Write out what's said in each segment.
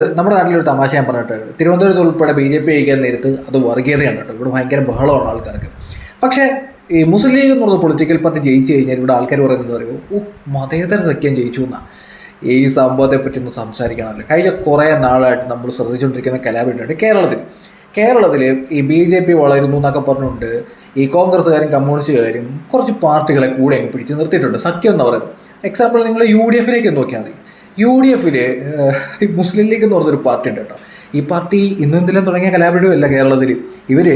നമ്മുടെ നാട്ടിലൊരു തമാശ ഞാൻ പറഞ്ഞിട്ട് തിരുവനന്തപുരത്ത് ഉൾപ്പെടെ ബി ജെ പി അയക്കാൻ നേരത്ത് അത് വർഗീയതയാണ് കേട്ടോ. ഇവിടെ ഭയങ്കര ബഹളമാണ് ആൾക്കാർക്ക്. പക്ഷേ ഈ മുസ്ലിം ലീഗ് എന്ന് പറഞ്ഞ പൊളിറ്റിക്കൽ പാർട്ടി ജയിച്ചു കഴിഞ്ഞാൽ ഇവിടെ ആൾക്കാർ പറയുന്നത് പറയുമോ ഓ മതേതര സഖ്യം ജയിച്ചു എന്നാ. ഈ സംഭവത്തെ പറ്റി ഒന്ന് സംസാരിക്കണമല്ലോ. കഴിഞ്ഞ കുറേ നാളായിട്ട് നമ്മൾ ശ്രദ്ധിച്ചുകൊണ്ടിരിക്കുന്ന കലാപരിപാടി കേരളത്തിൽ. കേരളത്തിൽ ഈ ബി ജെ പി വളരുന്നു എന്നൊക്കെ പറഞ്ഞുകൊണ്ട് ഈ കോൺഗ്രസ്സുകാരും കമ്മ്യൂണിസ്റ്റുകാരും കുറച്ച് പാർട്ടികളെ കൂടെ അങ്ങ് പിടിച്ച് നിർത്തിയിട്ടുണ്ട്. സഖ്യം എന്ന് പറയുന്നത്. എക്സാമ്പിൾ നിങ്ങൾ യു ഡി എഫിലേക്ക് നോക്കിയാൽ മതി. യു ഡി എഫിൽ മുസ്ലിം ലീഗ് എന്ന് പറഞ്ഞൊരു പാർട്ടി ഉണ്ട് കേട്ടോ. ഈ പാർട്ടി ഇന്നെന്തിലും തുടങ്ങിയ കലാപരിപാടിയും അല്ല കേരളത്തിൽ ഇവർ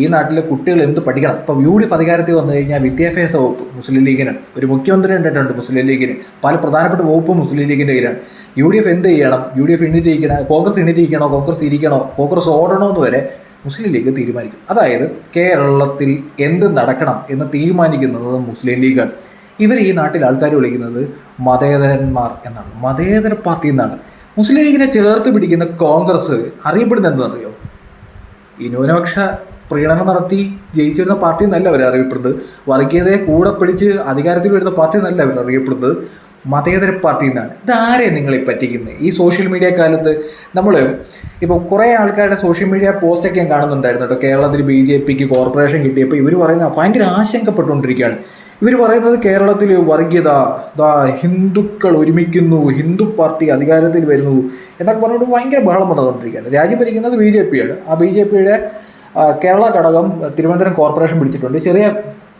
ഈ നാട്ടിലെ കുട്ടികൾ എന്ത് പഠിക്കണം? ഇപ്പം യു ഡി എഫ് അധികാരത്തിൽ വന്നു കഴിഞ്ഞാൽ വിദ്യാഭ്യാസ വകുപ്പ് മുസ്ലിം ലീഗിന് ഒരു മുഖ്യമന്ത്രി ഉണ്ടായിട്ടുണ്ട് മുസ്ലിം ലീഗിന് പല പ്രധാനപ്പെട്ട വകുപ്പും മുസ്ലിം ലീഗിന്റെ കയ്യിലാണ്. യു ഡി എഫ് എന്ത് ചെയ്യണം? യു ഡി എഫ് എണ്ണിട്ട് ഇരിക്കണോ കോൺഗ്രസ് എണ്ണിട്ട് ഇരിക്കണോ കോൺഗ്രസ് ഇരിക്കണോ? കോൺഗ്രസ് ഓടണോ എന്ന് വരെ മുസ്ലിം ലീഗ് തീരുമാനിക്കും. അതായത് കേരളത്തിൽ എന്ത് നടക്കണം എന്ന് തീരുമാനിക്കുന്നത് മുസ്ലിം ലീഗാണ്. ഇവർ ഈ നാട്ടിൽ ആൾക്കാർ വിളിക്കുന്നത് മതേതരന്മാർ എന്നാണ്. മതേതര പാർട്ടി എന്നാണ്. മുസ്ലിം ലീഗിനെ ചേർത്ത് പിടിക്കുന്ന കോൺഗ്രസ് അറിയപ്പെടുന്ന എന്താണെന്നറിയോ? ഈ ന്യൂനപക്ഷ പ്രീണനം നടത്തി ജയിച്ചിരുന്ന പാർട്ടി എന്നല്ല അവർ അറിയപ്പെടുന്നത്. വർഗീയതയെ കൂടെ പിടിച്ച് അധികാരത്തിൽ വരുന്ന പാർട്ടി എന്നല്ല അവർ അറിയപ്പെടുന്നത്. മതേതര പാർട്ടി എന്നാണ്. ഇതാരെ നിങ്ങളെ പറ്റിക്കുന്നത്? ഈ സോഷ്യൽ മീഡിയ കാലത്ത് നമ്മൾ ഇപ്പോൾ കുറേ ആൾക്കാരുടെ സോഷ്യൽ മീഡിയ പോസ്റ്റൊക്കെ ഞാൻ കാണുന്നുണ്ടായിരുന്നു കേട്ടോ. കേരളത്തിൽ ബി ജെ പിക്ക് കോർപ്പറേഷൻ കിട്ടിയപ്പോൾ ഇവർ പറയുന്ന ഭയങ്കര ആശങ്കപ്പെട്ടുകൊണ്ടിരിക്കുകയാണ്. ഇവർ പറയുന്നത് കേരളത്തിൽ വർഗീയത ദാ ഹിന്ദുക്കൾ ഒരുമിക്കുന്നു ഹിന്ദു പാർട്ടി അധികാരത്തിൽ വരുന്നു എന്നൊക്കെ പറഞ്ഞുകൊണ്ട് ഭയങ്കര ബഹളം നടന്നുകൊണ്ടിരിക്കുകയാണ് രാജ്യം ഭരിക്കുന്നത് ബി ജെ പിയാണ്. ആ ബി ജെ പിയുടെ കേരള ഘടകം തിരുവനന്തപുരം കോർപ്പറേഷൻ പിടിച്ചിട്ടുണ്ട്. ചെറിയ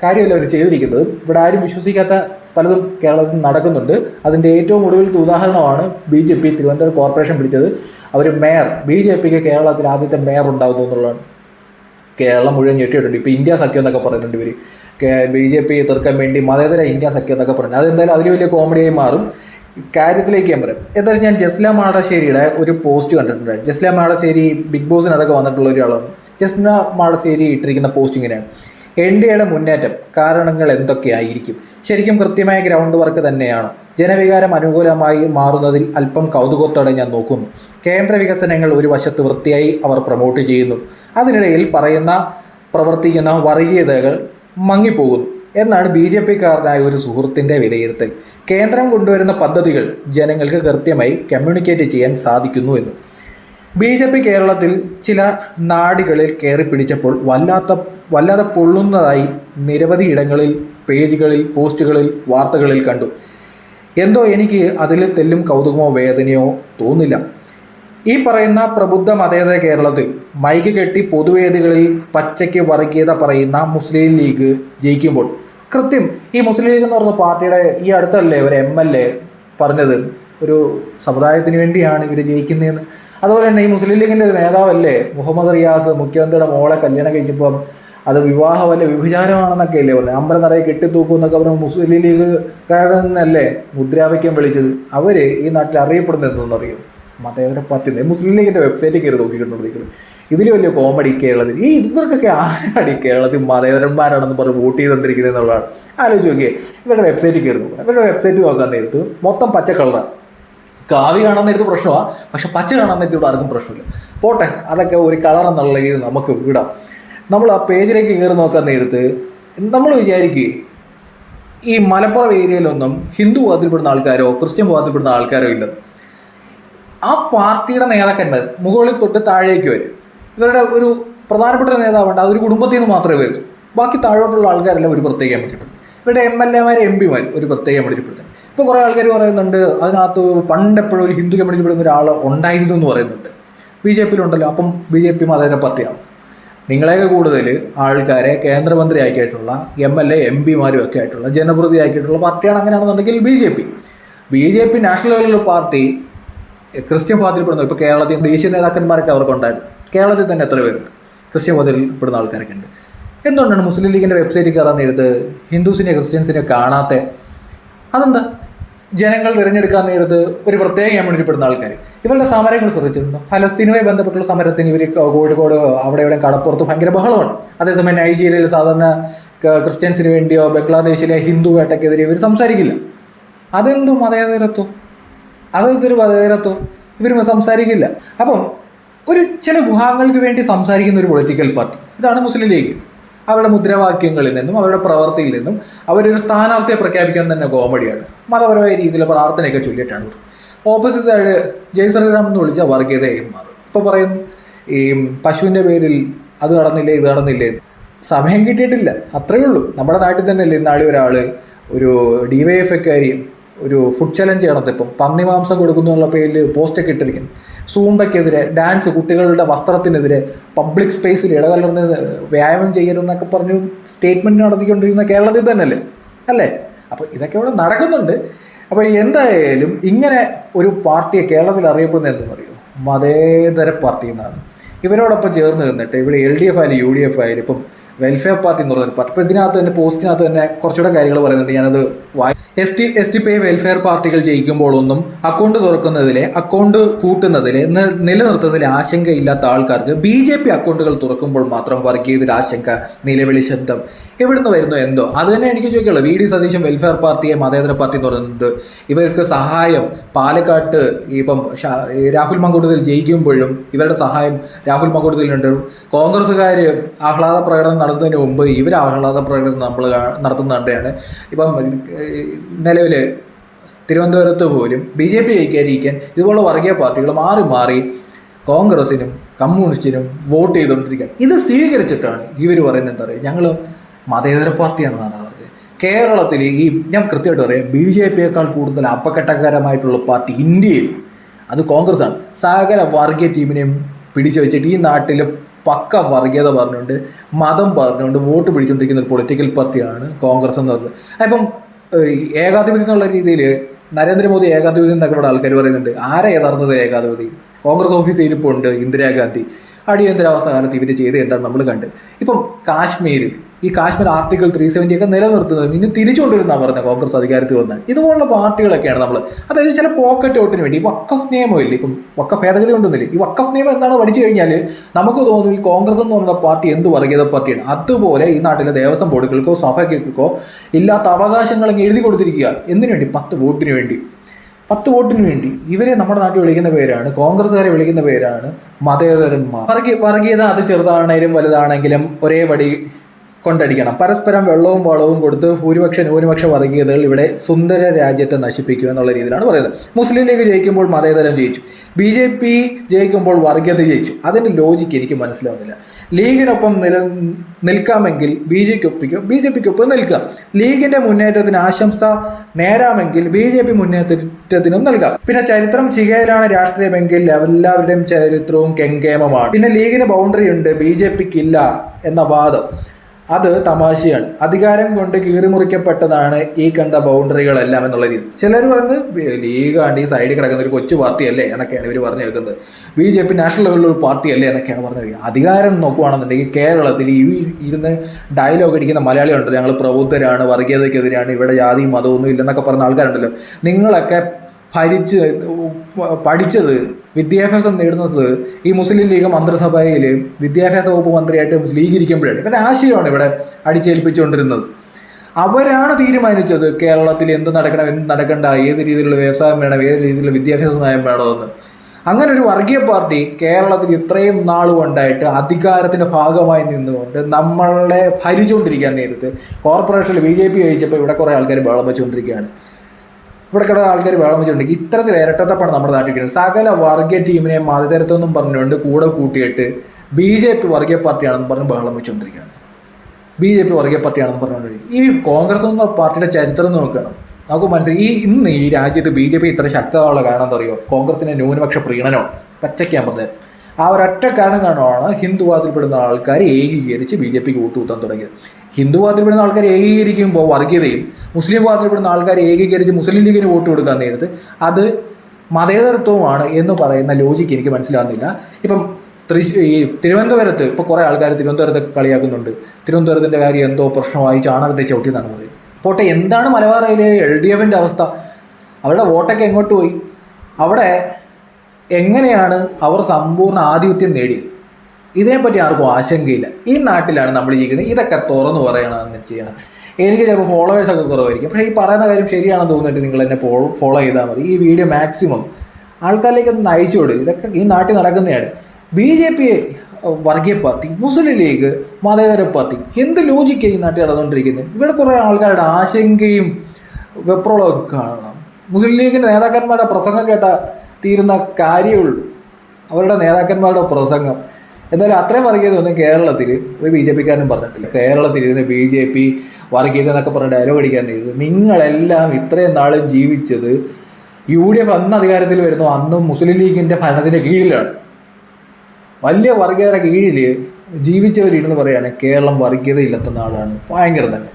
കാര്യമല്ല അവർ ചെയ്തിരിക്കുന്നത്. ഇവിടെ ആരും വിശ്വസിക്കാത്ത പലതും കേരളത്തിൽ നടക്കുന്നുണ്ട്. അതിന്റെ ഏറ്റവും ഒടുവിലത്തെ ഉദാഹരണമാണ് B J P Thiruvananthapuram corporation പിടിച്ചത്. അവർ മേയർ ബി ജെ പിക്ക് കേരളത്തിൽ ആദ്യത്തെ മേയർ ഉണ്ടാകുന്നു എന്നുള്ളതാണ്. കേരളം മുഴുവൻ ഞെട്ടിയിട്ടുണ്ട്. ഇപ്പോൾ ഇന്ത്യ സഖ്യം എന്നൊക്കെ പറയുന്നുണ്ട് ഇവർ ബി ജെ പി എതിർക്കാൻ വേണ്ടി മതേതര ഇന്ത്യ സഖ്യം എന്നൊക്കെ പറഞ്ഞു. അതെന്തായാലും അതിൽ വലിയ കോമഡിയായി മാറും. കാര്യത്തിലേക്ക് ഞാൻ പറയാം എന്തായാലും ഞാൻ ജസ്ല മാടശ്ശേരിയുടെ ഒരു പോസ്റ്റ് കണ്ടിട്ടുണ്ട്. ജസ്ല മാടശ്ശേരി ബിഗ് ബോസിനതൊക്കെ വന്നിട്ടുള്ള ഒരാളാണ്. ജസ്ല മാടശ്ശേരി ഇട്ടിരിക്കുന്ന പോസ്റ്റ് ഇങ്ങനെയാണ്. എൻ ഡി എയുടെ മുന്നേറ്റം കാരണങ്ങൾ എന്തൊക്കെയായിരിക്കും? ശരിക്കും കൃത്യമായ ഗ്രൗണ്ട് വർക്ക് തന്നെയാണ്. ജനവികാരം അനുകൂലമായി മാറുന്നതിൽ അല്പം കൗതുകത്തോടെ ഞാൻ നോക്കുന്നു. കേന്ദ്ര വികസനങ്ങൾ ഒരു വശത്ത് വൃത്തിയായി അവർ പ്രൊമോട്ട് ചെയ്യുന്നു. അതിനിടയിൽ പറയുന്ന പ്രവർത്തിക്കുന്ന വർഗീയതകൾ മങ്ങിപ്പോകുന്നു. എന്നാണ് ബി ജെ പിക്കാരനായ ഒരു സുഹൃത്തിന്റെ വിലയിരുത്തൽ. കേന്ദ്രം കൊണ്ടുവരുന്ന പദ്ധതികൾ ജനങ്ങൾക്ക് കൃത്യമായി കമ്മ്യൂണിക്കേറ്റ് ചെയ്യാൻ സാധിക്കുന്നു എന്ന്. ബി ജെ പി കേരളത്തിൽ ചില നാടുകളിൽ കയറി പിടിച്ചപ്പോൾ വല്ലാത്ത വല്ലാതെ പൊള്ളുന്നതായി നിരവധി ഇടങ്ങളിൽ പേജുകളിൽ പോസ്റ്റുകളിൽ വാർത്തകളിൽ കണ്ടു. എന്തോ എനിക്ക് അതിൽ തെല്ലും കൗതുകമോ വേദനയോ തോന്നില്ല. ഈ പറയുന്ന പ്രബുദ്ധ മതേതര കേരളത്തിൽ മൈക്ക് കെട്ടി പൊതുവേദികളിൽ പച്ചയ്ക്ക് വർഗീയത പറയുന്ന മുസ്ലിം ലീഗ് ജയിക്കുമ്പോൾ. കൃത്യം ഈ മുസ്ലിം ലീഗ് എന്ന് പറഞ്ഞ പാർട്ടിയുടെ ഈ അടുത്തല്ലേ ഒരു എം എൽ എ പറഞ്ഞത്? ഒരു സമുദായത്തിന് വേണ്ടിയാണ് ഇവർ ജയിക്കുന്നതെന്ന്. അതുപോലെ തന്നെ ഈ മുസ്ലിം ലീഗിന്റെ ഒരു നേതാവല്ലേ മുഹമ്മദ് റിയാസ് മുഖ്യമന്ത്രിയുടെ മോളെ കല്യാണം കഴിച്ചപ്പം അത് വിവാഹമല്ല വ്യഭിചാരമാണെന്നൊക്കെ അല്ലേ പറഞ്ഞത്? അമ്പലനടയെ കെട്ടിത്തൂക്കും എന്നൊക്കെ പറഞ്ഞ മുസ്ലിം ലീഗുകാരനല്ലേ മുദ്രാവാക്യം വിളിച്ചത്. അവർ ഈ നാട്ടിൽ അറിയപ്പെടുന്നത് എന്തെന്നറിയും മതേതര പാർട്ടി മുസ്ലിം ലീഗിന്റെ വെബ്സൈറ്റിൽ കയറി നോക്കിക്കൊണ്ടിരിക്കുന്നത് ഇതിൽ വലിയ കോമഡി കേരളത്തിൽ ഈ ഇവർക്കൊക്കെ ആരാണ് ഈ കേരളത്തിൽ മതേതരന്മാരാണെന്ന് പറഞ്ഞ് വോട്ട് ചെയ്തുകൊണ്ടിരിക്കുന്നത് എന്നുള്ളതാണ്. ആലോചിച്ച് നോക്കിയേ ഇവരുടെ വെബ്സൈറ്റിൽ കയറി നോക്കണം. ഇവരുടെ വെബ്സൈറ്റ് നോക്കാൻ നേരത്ത് മൊത്തം പച്ച കളറാണ് കാവി കാണാൻ നേരത്ത് പ്രശ്നമാണ് പക്ഷെ പച്ച കാണാൻ നേരത്ത് ഇവിടെ ആർക്കും പ്രശ്നമില്ല. പോട്ടെ അതൊക്കെ ഒരു കളർ എന്നുള്ള രീതിയിൽ നമുക്ക് വിടാം. നമ്മൾ ആ പേജിലേക്ക് കയറി നോക്കാൻ നേരത്ത് നമ്മൾ വിചാരിക്കുക ഈ മലപ്പുറം ഏരിയയിലൊന്നും ഹിന്ദു വിഭാഗത്തിൽപ്പെടുന്ന ആൾക്കാരോ ക്രിസ്ത്യൻ വിഭാഗത്തിൽപ്പെടുന്ന ആൾക്കാരോ ഇല്ല. ആ പാർട്ടിയുടെ നേതാക്കന്മാർ മുകളിൽ തൊട്ട് താഴേക്ക് വരും. ഇവരുടെ ഒരു പ്രധാനപ്പെട്ട നേതാവുണ്ട്. അതൊരു കുടുംബത്തിൽ നിന്ന് മാത്രമേ വരൂ. ബാക്കി താഴോട്ടുള്ള ആൾക്കാരെല്ലാം ഒരു പ്രത്യേകം വേണ്ടിയിട്ടുണ്ട് ഇവരുടെ എം എൽ എമാർ എം പിമാർ ഒരു പ്രത്യേകം വേണ്ടിയിട്ടുണ്ട് ഇപ്പോൾ കുറേ ആൾക്കാർ പറയുന്നുണ്ട് അതിനകത്ത് പണ്ടെപ്പോഴും ഒരു ഹിന്ദു കമ്മ്യൂണിറ്റി കമ്മ്യൂണിറ്റിപ്പെടുന്ന ഒരാൾ ഉണ്ടായിരുന്നു എന്ന് പറയുന്നുണ്ട്. ബി ജെ പിയിലുണ്ടല്ലോ അപ്പം ബി ജെ പി മതേതര പാർട്ടിയാണ് നിങ്ങളെയൊക്കെ കൂടുതൽ ആൾക്കാരെ കേന്ദ്രമന്ത്രി ആക്കിയിട്ടുള്ള എം എൽ എ എം പിമാരും ഒക്കെ ആയിട്ടുള്ള ജനപ്രതി ആക്കിയിട്ടുള്ള പാർട്ടിയാണ് അങ്ങനെയാണെന്നുണ്ടെങ്കിൽ B J P. B J P national ലെവലിലുള്ള പാർട്ടി ക്രിസ്ത്യൻ പാതിരിപ്പെടുന്നു ഇപ്പോൾ കേരളത്തിൽ ദേശീയ നേതാക്കന്മാരൊക്കെ അവർക്കുണ്ടായിരുന്നു കേരളത്തിൽ തന്നെ എത്ര പേരുണ്ട്? ക്രിസ്ത്യൻ വിഭാഗത്തിൽപ്പെടുന്ന ആൾക്കാരൊക്കെ ഉണ്ട്. എന്തുകൊണ്ടാണ് മുസ്ലിം ലീഗിന്റെ വെബ്സൈറ്റിൽ കയറാൻ നേരത്ത് ഹിന്ദുസിനെ ക്രിസ്ത്യൻസിനെ കാണാത്ത? അതെന്താ? ജനങ്ങൾ തിരഞ്ഞെടുക്കാൻ നേരത്ത് ഒരു പ്രത്യേക കമ്മ്യൂണിറ്റിപ്പെടുന്ന ആൾക്കാർ ഇവരുടെ സമരങ്ങൾ ശ്രദ്ധിച്ചിട്ടുണ്ടോ? ഫലസ്തീനുമായി ബന്ധപ്പെട്ടുള്ള സമരത്തിന് ഇവർ കോഴിക്കോട് അവിടെ ഇവിടെ കടപ്പുറത്ത് ഭയങ്കര ബഹളമാണ്. അതേസമയം നൈജീരിയയിൽ സാധാരണ ക്രിസ്ത്യൻസിന് വേണ്ടിയോ ബംഗ്ലാദേശിലെ ഹിന്ദു വേട്ടയ്ക്കെതിരെ ഇവർ സംസാരിക്കില്ല. അതെന്തും മതേതരത്വം. അതൊരു മതേതരത്വം ഇവർ സംസാരിക്കില്ല. അപ്പം ഒരു ചില ഗുഹാങ്ങൾക്ക് വേണ്ടി സംസാരിക്കുന്ന ഒരു പൊളിറ്റിക്കൽ പാർട്ടി ഇതാണ് മുസ്ലിം ലീഗ്. അവരുടെ മുദ്രാവാക്യങ്ങളിൽ നിന്നും അവരുടെ പ്രവർത്തിയിൽ നിന്നും അവരൊരു സ്ഥാനാർത്ഥിയെ പ്രഖ്യാപിക്കാൻ തന്നെ കോമഡിയാണ്. മതപരമായ രീതിയിൽ പ്രാർത്ഥനയൊക്കെ ചൊല്ലിയിട്ടാണ് ഓപ്പോസിറ്റ് സൈഡ് ജയ് ശ്രീറാം എന്ന് വിളിച്ച വർഗീയതയും മാറും. ഇപ്പോൾ പറയും ഈ പശുവിന്റെ പേരിൽ അത് നടന്നില്ലേ ഇത് നടന്നില്ലേ സമയം കിട്ടിയിട്ടില്ല. അത്രയേ ഉള്ളൂ. നമ്മുടെ നാട്ടിൽ തന്നെ അല്ലേ ഇന്നാളി ഒരാൾ ഒരു ഡി വൈ എഫ് എക്കാരി ഒരു ഫുഡ് ചലഞ്ച് നടത്തിപ്പം പന്നി മാംസം കൊടുക്കുന്നു എന്നുള്ള പേരിൽ പോസ്റ്റൊക്കെ ഇട്ടിരിക്കും സൂമ്പയ്ക്കെതിരെ ഡാൻസ് കുട്ടികളുടെ വസ്ത്രത്തിനെതിരെ പബ്ലിക് സ്പേസിൽ ഇടകലർന്ന് വ്യായാമം ചെയ്യരുതെന്നൊക്കെ പറഞ്ഞു സ്റ്റേറ്റ്മെന്റ് നടത്തിക്കൊണ്ടിരിക്കുന്ന കേരളത്തിൽ തന്നെയല്ലേ? അല്ലേ? അപ്പോൾ ഇതൊക്കെ ഇവിടെ നടക്കുന്നുണ്ട്. അപ്പോൾ എന്തായാലും ഇങ്ങനെ ഒരു പാർട്ടിയെ കേരളത്തിൽ അറിയപ്പെടുന്നത് എന്തെന്ന് പറയൂ? മതേതര പാർട്ടി എന്നാണ്. ഇവരോടൊപ്പം ചേർന്ന് നിന്നിട്ട് ഇവിടെ എൽ ഡി എഫ് ആയാലും യു ഡി എഫ് ആയാലും ഇപ്പം വെൽഫെയർ പാർട്ടി എന്ന് പറഞ്ഞൊരു പാർട്ടി. ഇപ്പോൾ ഇതിനകത്ത് തന്നെ പോസ്റ്റിനകത്ത് തന്നെ കുറച്ചുകൂടെ കാര്യങ്ങൾ പറയുന്നുണ്ട്. ഞാനത് എസ് ടി എസ് ടി പേ വെൽഫെയർ പാർട്ടികൾ ജയിക്കുമ്പോഴൊന്നും അക്കൗണ്ട് തുറക്കുന്നതിലെ അക്കൗണ്ട് കൂട്ടുന്നതിലെ നിലനിർത്തുന്നതിലെ ആശങ്കയില്ലാത്ത ആൾക്കാർക്ക് ബി ജെ പി അക്കൗണ്ടുകൾ തുറക്കുമ്പോൾ മാത്രം വർഗീയതിൽ ആശങ്ക നിലവിളി ശബ്ദം. എവിടുന്ന് വരുന്നു എന്തോ? അത് തന്നെ എനിക്ക് ചോദിക്കുള്ളൂ വി ഡി സതീശൻ വെൽഫെയർ പാർട്ടിയെ മതേതര പാർട്ടി എന്ന് പറയുന്നത് ഇവർക്ക് സഹായം പാലക്കാട്ട് ഇപ്പം രാഹുൽ മങ്കൂട്ടത്തിൽ ജയിക്കുമ്പോഴും ഇവരുടെ സഹായം രാഹുൽ മങ്കൂട്ടത്തിലുണ്ട്. കോൺഗ്രസ്സുകാർ ആഹ്ലാദ പ്രകടനം നടത്തുന്നതിന് മുമ്പ് ഇവർ ആഹ്ലാദ പ്രകടനം നമ്മൾ നടത്തുന്ന നടത്തുന്നുണ്ടാണ് ഇപ്പം നിലവിൽ തിരുവനന്തപുരത്ത് പോലും ബി ജെ പി ജയിക്കാതിരിക്കാൻ ഇതുപോലുള്ള വർഗീയ പാർട്ടികൾ മാറി മാറി കോൺഗ്രസിനും കമ്മ്യൂണിസ്റ്റിനും വോട്ട് ചെയ്തുകൊണ്ടിരിക്കുകയാണ് ഇത് സ്വീകരിച്ചിട്ടാണ് ഇവർ പറയുന്നത് എന്താ പറയുക? ഞങ്ങൾ മതേതര പാർട്ടിയാണെന്നാണ് പറഞ്ഞത് കേരളത്തിൽ ഈ ഞാൻ കൃത്യമായിട്ട് പറയാം ബി ജെ പിയേക്കാൾ കൂടുതൽ അപകടകരമായിട്ടുള്ള പാർട്ടി ഇന്ത്യയിൽ അത് കോൺഗ്രസ് ആണ് സകല വർഗീയ ടീമിനെയും പിടിച്ചു വെച്ചിട്ട് ഈ നാട്ടിൽ പക്ക വർഗീയത പറഞ്ഞുകൊണ്ട് മതം പറഞ്ഞുകൊണ്ട് വോട്ട് പിടിച്ചുകൊണ്ടിരിക്കുന്ന ഒരു പൊളിറ്റിക്കൽ പാർട്ടിയാണ് കോൺഗ്രസ് എന്ന് പറയുന്നത്. അപ്പം ഏഹ്, ഏകാധിപത്യം എന്നുള്ള രീതിയിൽ നരേന്ദ്രമോദി ഏകാധിപത്യം എന്നൊക്കെ ഇവിടെ ആൾക്കാർ പറയുന്നുണ്ട്. ആരാ യഥാർത്ഥത്തിൽ ഏകാധിപതി? കോൺഗ്രസ് ഓഫീസിൽ ഇരിപ്പുണ്ട് ഇന്ദിരാഗാന്ധി. അടിയന്തരാവസ്ഥ കാലത്ത് ഇവർ ചെയ്ത് എന്താണ് നമ്മൾ കണ്ട്. ഇപ്പം കാശ്മീരിൽ ഈ കാശ്മീർ ആർട്ടിക്കിൾ ത്രീ സെവന്റി ഒക്കെ നിലനിർത്തുന്നത് ഇനി തിരിച്ചുകൊണ്ടിരുന്നാ പറഞ്ഞ കോൺഗ്രസ് അധികാരത്തിൽ വന്ന്. ഇതുപോലുള്ള പാർട്ടികളൊക്കെയാണ് നമ്മൾ അതായത് ചില പോക്കറ്റ് വോട്ടിന് വേണ്ടി വക്കഫ് നിയമമില്ല ഇപ്പം വക്കഫ് ഭേദഗതി കൊണ്ടൊന്നുമില്ല? ഈ വക്കഫ് നിയമം എന്താണ് പഠിച്ചു കഴിഞ്ഞാൽ നമുക്ക് തോന്നും ഈ കോൺഗ്രസ് എന്ന് പറഞ്ഞ പാർട്ടി എന്ത് വർഗീയത പാർട്ടിയാണ്? അതുപോലെ ഈ നാട്ടിലെ ദേവസ്വം ബോർഡുകൾക്കോ സഭയ്ക്കോ ഇല്ലാത്ത അവകാശങ്ങൾ അങ്ങ് എഴുതി കൊടുത്തിരിക്കുക. എന്തിനു വേണ്ടി? പത്ത് വോട്ടിന് വേണ്ടി. പത്ത് വോട്ടിന് വേണ്ടി. ഇവരെ നമ്മുടെ നാട്ടിൽ വിളിക്കുന്ന പേരാണ് കോൺഗ്രസ്സുകാരെ വിളിക്കുന്ന പേരാണ് മതേതരന്മാർ. വർഗീയ വർഗീയത അത് ചെറുതാണെങ്കിലും വലുതാണെങ്കിലും ഒരേ വടി കൊണ്ടടിക്കണം. പരസ്പരം വെള്ളവും വളവും കൊടുത്ത് ഭൂരിപക്ഷ ന്യൂനപക്ഷ വർഗീയതകൾ ഇവിടെ സുന്ദര രാജ്യത്തെ നശിപ്പിക്കുക എന്നുള്ള രീതിയിലാണ് പറയുന്നത്. മുസ്ലിം ലീഗ് ജയിക്കുമ്പോൾ മതേതരം ജയിച്ചു. ബി ജെ പി ജയിക്കുമ്പോൾ വർഗീയത ജയിച്ചു. അതിന്റെ ലോജിക്ക് എനിക്ക് മനസ്സിലാവുന്നില്ല. ലീഗിനൊപ്പം നില നിൽക്കാമെങ്കിൽ ബി ജെ ഒപ്പിക്കും ബി ജെ പിക്കൊപ്പം നിൽക്കാം. ലീഗിന്റെ മുന്നേറ്റത്തിന് ആശംസ നേരാമെങ്കിൽ ബി ജെ പി മുന്നേറ്റത്തിനും നൽകാം. പിന്നെ ചരിത്രം ചികയിലാണ് രാഷ്ട്രീയമെങ്കിൽ എല്ലാവരുടെയും ചരിത്രവും കെങ്കേമമാണ്. പിന്നെ ലീഗിന് ബൗണ്ടറി ഉണ്ട് ബി ജെ പിക്ക് ഇല്ല എന്ന വാദം. അത് തമാശയാണ്. അധികാരം കൊണ്ട് കീറിമുറിക്കപ്പെട്ടതാണ് ഈ കണ്ട ബൗണ്ടറികളെല്ലാം എന്നുള്ള രീതി. ചിലർ പറയുന്നത് ലീഗാണ്ട് ഈ സൈഡിൽ കിടക്കുന്ന ഒരു കൊച്ചു പാർട്ടി അല്ലേ എന്നൊക്കെയാണ് ഇവർ പറഞ്ഞു വെക്കുന്നത്. ബി ജെ പി നാഷണൽ ലെവലിൽ ഒരു പാർട്ടി അല്ലേ എന്നൊക്കെയാണ് പറഞ്ഞത് അധികാരം നോക്കുകയാണെന്നുണ്ടെങ്കിൽ കേരളത്തിൽ ഈ ഇരുന്ന് ഡയലോഗ് അടിക്കുന്ന മലയാളി ഉണ്ടല്ലോ. ഞങ്ങൾ പ്രബുദ്ധരാണ് വർഗീയതയ്ക്കെതിരാണ് ഇവിടെ ജാതി മതമൊന്നും ഇല്ലെന്നൊക്കെ പറഞ്ഞ ആൾക്കാരുണ്ടല്ലോ. നിങ്ങളൊക്കെ ഭരിച്ച് പഠിച്ചത് വിദ്യാഭ്യാസം നേടുന്നത് ഈ മുസ്ലിം ലീഗ് മന്ത്രിസഭയിൽ വിദ്യാഭ്യാസ വകുപ്പ് മന്ത്രിയായിട്ട് ലീഗ് ഇരിക്കുമ്പോഴാണ് ഇവരുടെ ആശയമാണ് ഇവിടെ അടിച്ചേൽപ്പിച്ചുകൊണ്ടിരുന്നത്. അവരാണ് തീരുമാനിച്ചത് കേരളത്തിൽ എന്ത് നടക്കണം എന്ത് നടക്കണ്ട ഏത് രീതിയിലുള്ള വ്യവസായം വേണം ഏത് രീതിയിലുള്ള വിദ്യാഭ്യാസ നയം വേണമെന്ന് അങ്ങനെ ഒരു വർഗീയ പാർട്ടി കേരളത്തിൽ ഇത്രയും നാളുകൊണ്ടായിട്ട് അധികാരത്തിന്റെ ഭാഗമായി നിന്നുകൊണ്ട് നമ്മളെ ഭരിച്ചുകൊണ്ടിരിക്കാൻ നേരത്തെ. കോർപ്പറേഷനിൽ ബി ജെ പി ഇവിടെ കുറേ ആൾക്കാർ ബഹളം വെച്ചുകൊണ്ടിരിക്കുകയാണ്. ഇവിടെ കിടന്ന ആൾക്കാർ വേളം വെച്ചിട്ടുണ്ടെങ്കിൽ ഇത്തരത്തിൽ ഇരട്ടത്തപ്പാണ് നമ്മുടെ നാട്ടിൽ കിട്ടുന്നത് സകല വർഗീയ ടീമിനെ മതതരത്വമെന്നും പറഞ്ഞുകൊണ്ട് കൂടെ കൂട്ടിയിട്ട് ബി ജെ പി വർഗീയ പാർട്ടിയാണെന്ന് പറഞ്ഞ് ബഹളം വെച്ചുകൊണ്ടിരിക്കുകയാണ് ബി ജെ പി വർഗീയ പാർട്ടിയാണെന്ന് പറഞ്ഞുകൊണ്ട് ഈ കോൺഗ്രസ് എന്ന പാർട്ടിയുടെ ചരിത്രം നോക്കണം. നമുക്ക് മനസ്സിലായി. ഈ ഇന്ന് ഈ രാജ്യത്ത് ബി ജെ പി ഇത്ര ശക്തമുള്ള കാരണം എന്താ അറിയോ? കോൺഗ്രസിന്റെ ന്യൂനപക്ഷ പ്രീണനോ പച്ചയ്ക്കാൻ പറഞ്ഞത്. ആ ഒരൊറ്റ കാരണം കാരണമാണ് ഹിന്ദുവാദത്തിൽപ്പെടുന്ന ആൾക്കാർ ഏകീകരിച്ച് ബി ജെ പിക്ക് കൂട്ടുകൂട്ടാൻ തുടങ്ങിയത്. ഹിന്ദുവാദത്തിൽപ്പെടുന്ന ആൾക്കാർ ഏകീകരിക്കുമ്പോൾ വർഗീയതയും മുസ്ലിം വാദത്തിൽപ്പെടുന്ന ആൾക്കാർ ഏകീകരിച്ച് മുസ്ലിം ലീഗിന് വോട്ട് കൊടുക്കാൻ നേരത്ത് അത് മതേതരത്വമാണ് എന്ന് പറയുന്ന ലോജിക്ക് എനിക്ക് മനസ്സിലാകുന്നില്ല. ഇപ്പം തൃശ്ശൂർ ഈ തിരുവനന്തപുരത്ത് ഇപ്പോൾ കുറേ ആൾക്കാർ തിരുവനന്തപുരത്ത് കളിയാക്കുന്നുണ്ട്. തിരുവനന്തപുരത്തിന്റെ കാര്യം എന്തോ പ്രശ്നമായി ചാണകത്തെ ചവിട്ടിയെന്നാണ് പറയുന്നത്. പോട്ടെ എന്താണ് മലബാറയിലെ എൽ ഡി എഫിന്റെ അവസ്ഥ? അവരുടെ വോട്ടൊക്കെ എങ്ങോട്ട് പോയി? അവിടെ എങ്ങനെയാണ് അവർ സമ്പൂർണ ആധിപത്യം നേടിയത്? ഇതിനെപ്പറ്റി ആർക്കും ആശങ്കയില്ല. ഈ നാട്ടിലാണ് നമ്മൾ ജീവിക്കുന്നത്. ഇതൊക്കെ തുറന്നു പറയണമെന്ന് ചെയ്യണം. എനിക്ക് ചിലപ്പോൾ ഫോളോവേഴ്സൊക്കെ കുറവായിരിക്കും. പക്ഷേ ഈ പറയുന്ന കാര്യം ശരിയാണെന്ന് തോന്നിയിട്ട് നിങ്ങൾ എന്നെ ഫോളോ ചെയ്താൽ മതി. ഈ വീഡിയോ മാക്സിമം ആൾക്കാരിലേക്ക് ഒന്ന് അയച്ചു കൊടുക്കും. ഇതൊക്കെ ഈ നാട്ടിൽ നടക്കുന്നതാണ്. ബി ജെ പി വർഗീയ പാർട്ടി മുസ്ലിം ലീഗ് മതേതര പാർട്ടി എന്ത് ലോജിക്കാണ് ഈ നാട്ടിൽ നടന്നുകൊണ്ടിരിക്കുന്നത്? ഇവിടെ കുറേ ആൾക്കാരുടെ ആശങ്കയും വെപ്രോളമൊക്കെ കാണണം. മുസ്ലിം ലീഗിന്റെ നേതാക്കന്മാരുടെ പ്രസംഗം കേട്ട തീരുന്ന കാര്യമുള്ളൂ അവരുടെ നേതാക്കന്മാരുടെ പ്രസംഗം. എന്നാലും അത്രയും വർഗീയതൊന്നും കേരളത്തിൽ ഒരു ബി ജെ പിക്കാരനും പറഞ്ഞിട്ടില്ല. കേരളത്തിൽ ഇരുന്ന് ബി ജെ പി വർഗീയത എന്നൊക്കെ പറഞ്ഞ് ഡയലോഗ് അടിക്കാൻ ചെയ്തത്. നിങ്ങളെല്ലാം ഇത്രയും നാളും ജീവിച്ചത് യു ഡി എഫ് അന്ന് അധികാരത്തിൽ വരുന്നു അന്നും മുസ്ലിം ലീഗിന്റെ ഭരണത്തിന്റെ കീഴിലാണ്. വലിയ വർഗീയതയുടെ കീഴിൽ ജീവിച്ചവരിരുന്ന് പറയുകയാണ് കേരളം വർഗീയത ഇല്ലാത്ത നാടാണ്. ഭയങ്കര തന്നെ.